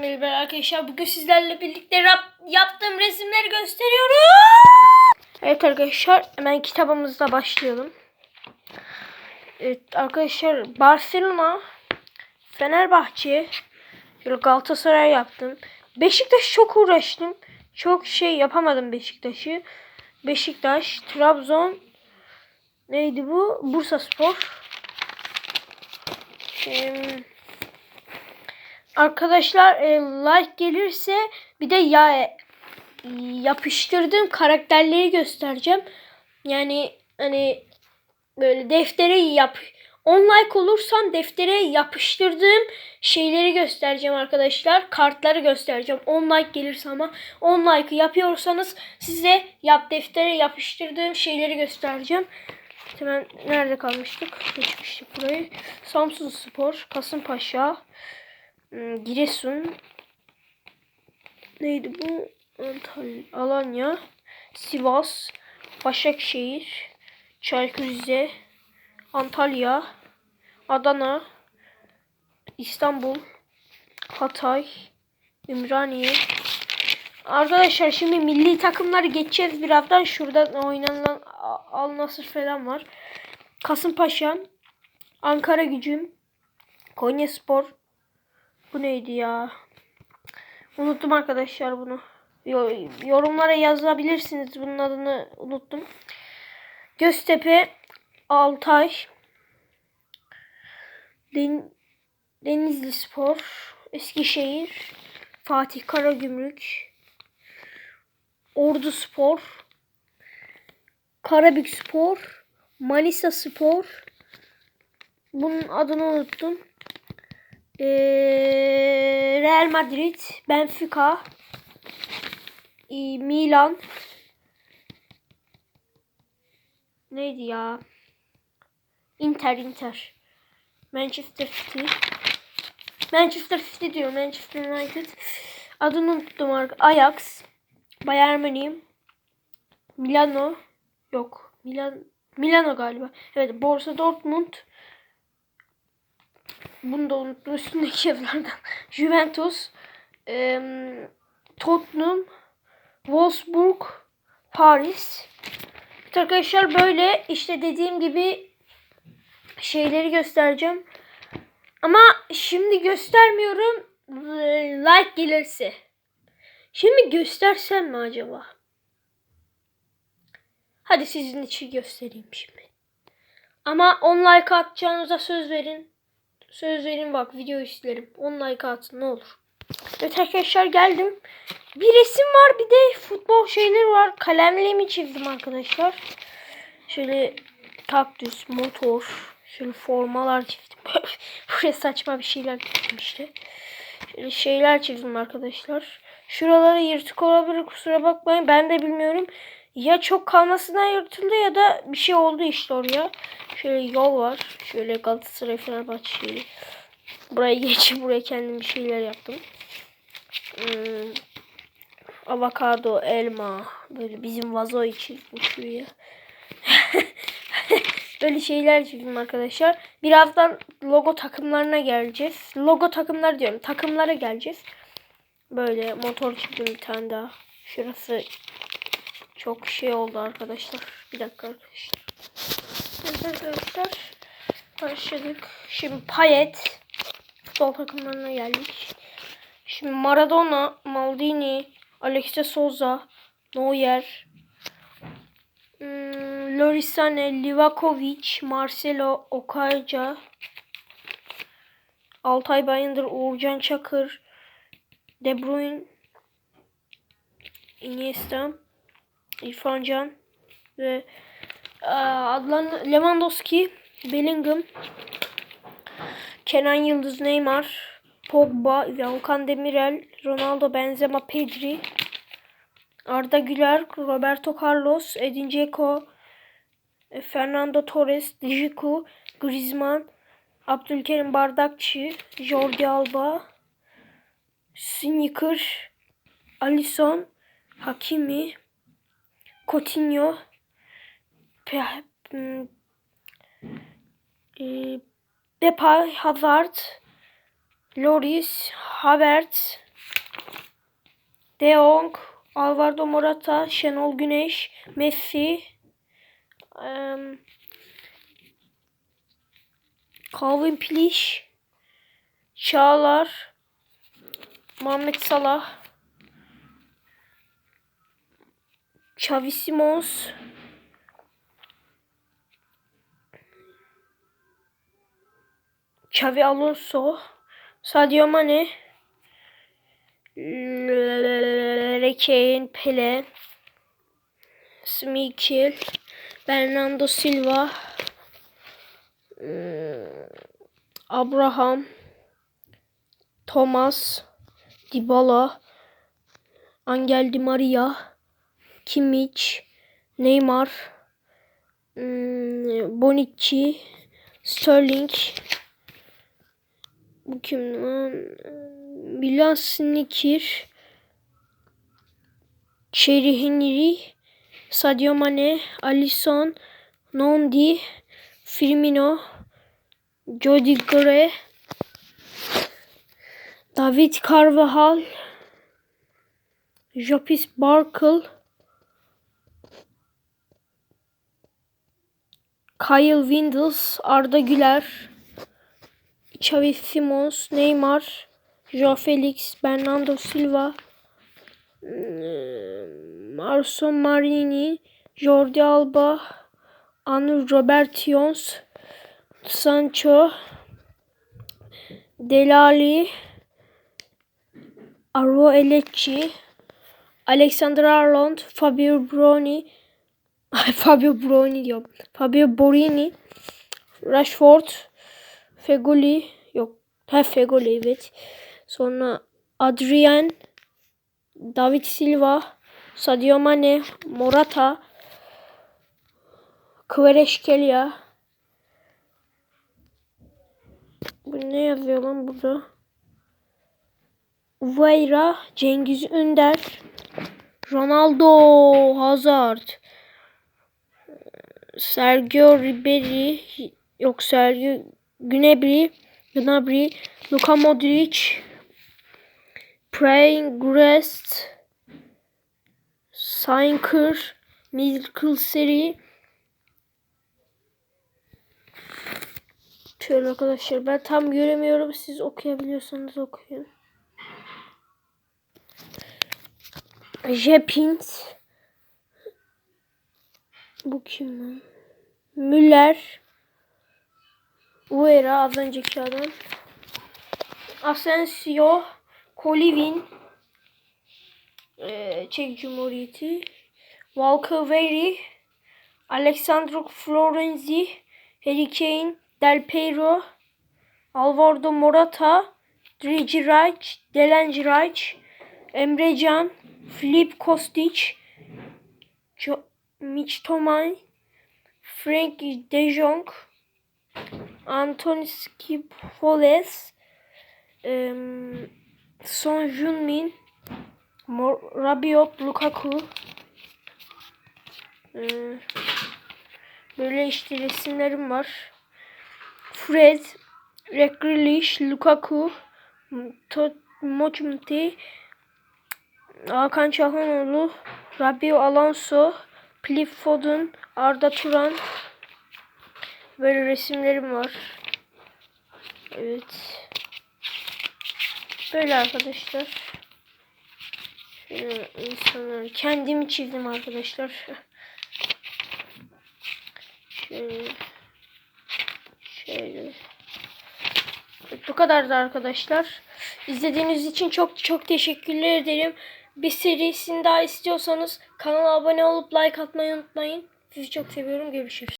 Merhaba arkadaşlar bugün sizlerle birlikte rap- yaptığım resimleri gösteriyorum. Evet arkadaşlar hemen kitabımızla başlayalım. Evet arkadaşlar Barcelona, Fenerbahçe, Galatasaray yaptım. Beşiktaş çok uğraştım. Çok şey yapamadım Beşiktaş'ı. Beşiktaş, Trabzon, neydi bu? Bursa Spor. Ee, Arkadaşlar e, like gelirse bir de ya yapıştırdığım karakterleri göstereceğim. Yani hani böyle deftere yap 10 like olursam deftere yapıştırdığım şeyleri göstereceğim arkadaşlar. Kartları göstereceğim. 10 like gelirse ama 10 like yapıyorsanız size yap deftere yapıştırdığım şeyleri göstereceğim. Hemen nerede kalmıştık? Geçmiştik burayı. Samsun Spor, Kasımpaşa, Giresun. Neydi bu? Antalya, Alanya, Sivas, Başakşehir, Çaykur Rize, Antalya, Adana, İstanbul, Hatay, Ümraniye. Arkadaşlar şimdi milli takımları geçeceğiz birazdan. Şurada oynanan Al Nasır falan var. Kasımpaşa, Ankara Gücüm, Konya Spor, bu neydi ya? Unuttum arkadaşlar bunu. Yorumlara yazabilirsiniz. Bunun adını unuttum. Göztepe, Altay, Den Denizli Spor, Eskişehir, Fatih Karagümrük, Ordu Spor, Karabük Spor, Manisa Spor. Bunun adını unuttum. Ee, Real Madrid, Benfica, Milan. Neydi ya? Inter, Inter. Manchester City. Manchester City diyor. Manchester United. Adını unuttum artık. Ajax. Bayern Münih. Milano. Yok. Milan Milano galiba. Evet. Borussia Dortmund. Bunu da unuttum üstündeki yazılardan. Juventus, e, Tottenham, Wolfsburg, Paris. Evet arkadaşlar böyle işte dediğim gibi şeyleri göstereceğim. Ama şimdi göstermiyorum. Like gelirse. Şimdi göstersem mi acaba? Hadi sizin için göstereyim şimdi. Ama 10 like atacağınıza söz verin. Söz verin bak video isterim. 10 like atın ne olur. Evet arkadaşlar geldim. Bir resim var bir de futbol şeyleri var. Kalemliğimi çizdim arkadaşlar. Şöyle kaktüs, motor, şöyle formalar çizdim. Buraya saçma bir şeyler çizdim işte. Şöyle şeyler çizdim arkadaşlar. Şuraları yırtık olabilir kusura bakmayın. Ben de bilmiyorum. Ya çok kalmasından yırtıldı ya da bir şey oldu işte oraya. Şöyle yol var. Şöyle Galatasaray Fenerbahçe. Buraya geçip buraya kendim bir şeyler yaptım. Hmm. Avokado, elma. Böyle bizim vazo için şuraya. Böyle şeyler çizdim arkadaşlar. Birazdan logo takımlarına geleceğiz. Logo takımlar diyorum. Takımlara geleceğiz. Böyle motor çizdim bir tane daha. Şurası çok şey oldu arkadaşlar. Bir dakika arkadaşlar. Evet arkadaşlar. Başladık. Şimdi Payet. Futbol takımlarına geldik. Şimdi Maradona, Maldini, Alexis Souza, Neuer, hmm, Lorisane, Livakovic, Marcelo, Okayca, Altay Bayındır, Uğurcan Çakır, De Bruyne, Iniesta, İrfan Can ve Adlan Lewandowski, Bellingham, Kenan Yıldız, Neymar, Pogba, Volkan Demirel, Ronaldo, Benzema, Pedri, Arda Güler, Roberto Carlos, Edin Dzeko, Fernando Torres, Dijiku, Griezmann, Abdülkerim Bardakçı, Jordi Alba, Sneaker, Alisson, Hakimi, Coutinho, Pe e, Depay, Hazard, Loris, Havertz, De Jong, Alvaro Morata, Şenol Güneş, Messi, em, Calvin Piliş, Çağlar, Muhammed Salah, Xavi Simons, Xavi Alonso, Sadio Mane, Kane, Pele, Smichel, Bernardo Silva, ıı, Abraham, Thomas, Dybala, Angel Di Maria, Kimmich, Neymar, ıı, Bonucci, Sterling, bu kim lan? Milan Sneaker, Thierry Henry, Sadio Mane, Alisson, Nondi, Firmino, Jody Gray, David Carvajal, Jopis Barkel, Kyle Windels, Arda Güler, Xavi Simons, Neymar, Joao Felix, Bernardo Silva, Marco Marini, Jordi Alba, Anur Robertions, Sancho, Delali, Arvo Elecci, Alexander Arnold, Fabio Fabio Bruni diyorum. Fabio Borini, Rashford, Fegoli yok. Ha Fegoli evet. Sonra Adrian, David Silva, Sadio Mane, Morata, Kvaratskhelia. Bu ne yazıyor lan burada? Veyra, Cengiz Ünder, Ronaldo, Hazard, Sergio Ribery, yok Sergio Gnabry, Gnabry, Luka Modric, Prengrest, Sainker, Miracle Seri. Şöyle arkadaşlar ben tam göremiyorum. Siz okuyabiliyorsanız okuyun. Jepins. Bu kim lan? Müller. Uera az önceki adam. Asensio. Kolivin. Ee, Çek Cumhuriyeti. Walker Very. Alexandro Florenzi. Harry Kane. Del Piero. Alvaro Morata. Dridge Reich. Delange Reich. Emre Can. Filip Kostic. Jo Mitch Tomay. Frank De Jong. Anthony Skipoles. Um, Son. Mor- Rabiot, Lukaku. Böyle işte resimlerim var. Fred, Jack Grealish, Lukaku, Mochumti, Hakan Çalhanoğlu, Rabio Alonso, Cliff Foden, Arda Turan. Böyle resimlerim var. Evet. Böyle arkadaşlar. Şöyle insanları kendimi çizdim arkadaşlar. Şöyle. Şöyle. Bu kadardı arkadaşlar. İzlediğiniz için çok çok teşekkürler ederim. Bir serisini daha istiyorsanız kanala abone olup like atmayı unutmayın. Sizi çok seviyorum. Görüşürüz.